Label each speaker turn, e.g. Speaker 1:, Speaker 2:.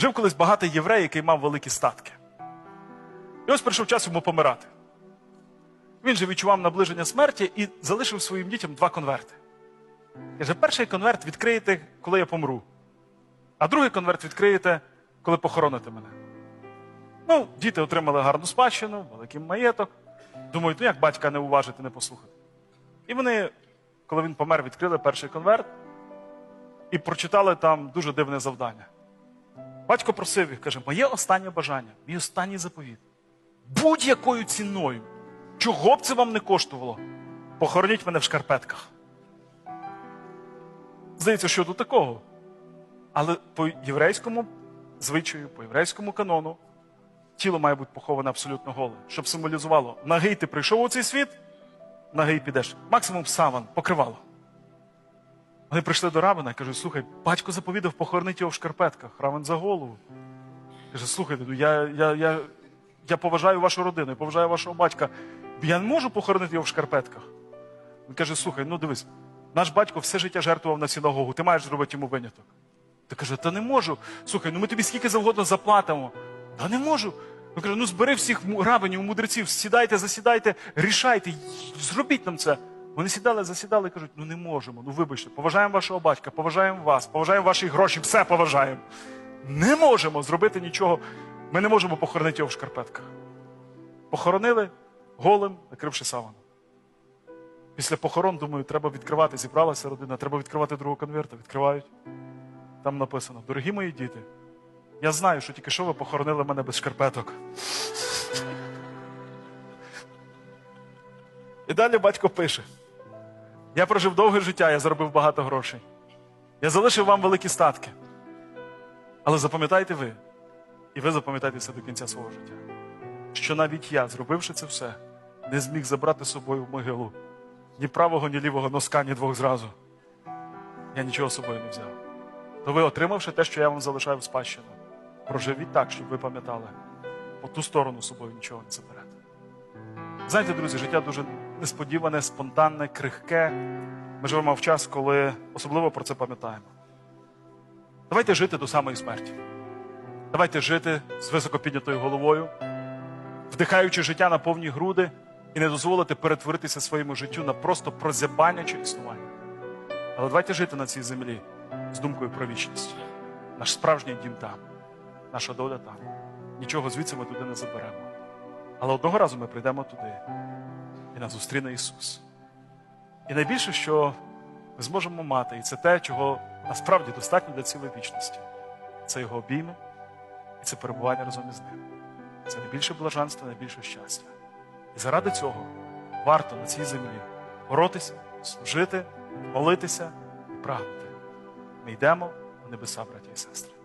Speaker 1: Жив колись багатий єврей, який мав великі статки. І ось прийшов час йому помирати. Він же відчував наближення смерті і залишив своїм дітям два конверти. Каже, перший конверт відкриєте, коли я помру, а другий конверт відкриєте, коли похороните мене. Ну, діти отримали гарну спадщину, великий маєток. Думають, ну як батька не уважити, не послухати. І вони, коли він помер, відкрили перший конверт і прочитали там дуже дивне завдання. Батько просив їх, каже, моє останнє бажання, мій останній заповіт. Будь-якою ціною, чого б це вам не коштувало, похороніть мене в шкарпетках. Здається, що тут такого. Але по єврейському звичаю, по єврейському канону, тіло має бути поховане абсолютно голе, щоб символізувало, нагий ти прийшов у цей світ, нагий підеш. Максимум саван, покривало. Вони прийшли до рабина і кажуть, слухай, батько заповідав похоронити його в шкарпетках, равен за голову. Каже, слухайте, я, я, я, я поважаю вашу родину, я поважаю вашого батька. Я не можу похоронити його в шкарпетках. Він каже: слухай, ну дивись, наш батько все життя жертвував на синагогу, ти маєш зробити йому виняток. Ти каже, та не можу. Слухай, ну ми тобі скільки завгодно заплатимо. Та не можу. Він каже, ну збери всіх рабинів, мудреців, сідайте, засідайте, рішайте, зробіть нам це. Вони сідали, засідали і кажуть, ну не можемо, ну вибачте, поважаємо вашого батька, поважаємо вас, поважаємо ваші гроші, все поважаємо. Не можемо зробити нічого. Ми не можемо похоронити його в шкарпетках. Похоронили голим, накривши саваном. Після похорон, думаю, треба відкривати. Зібралася родина, треба відкривати другого конверта. Відкривають. Там написано: Дорогі мої діти, я знаю, що тільки що ви похоронили мене без шкарпеток. І далі батько пише: Я прожив довге життя, я заробив багато грошей. Я залишив вам великі статки. Але запам'ятайте ви, і ви запам'ятайте це до кінця свого життя, що навіть я, зробивши це все, не зміг забрати з собою в могилу ні правого, ні лівого носка, ні двох зразу. Я нічого з собою не взяв. То ви, отримавши те, що я вам залишаю в спадщину, проживіть так, щоб ви пам'ятали, по ту сторону собою нічого не заберете. Знаєте, друзі, життя дуже несподіване, спонтанне, крихке. Ми живемо в час, коли особливо про це пам'ятаємо. Давайте жити до самої смерті. Давайте жити з високо піднятою головою, вдихаючи життя на повні груди і не дозволити перетворитися своєму життю на просто прозябання чи існування. Але давайте жити на цій землі з думкою про вічність. Наш справжній дім там, наша доля там. Нічого звідси ми туди не заберемо. Але одного разу ми прийдемо туди, і нас зустріне Ісус. І найбільше, що ми зможемо мати, і це те, чого насправді достатньо для цілої вічності. Це його обійми, і це перебування разом із ним. Це найбільше блаженство, найбільше щастя. І заради цього варто на цій землі боротися, служити, молитися і прагнути. Ми йдемо в небеса, браті і сестри.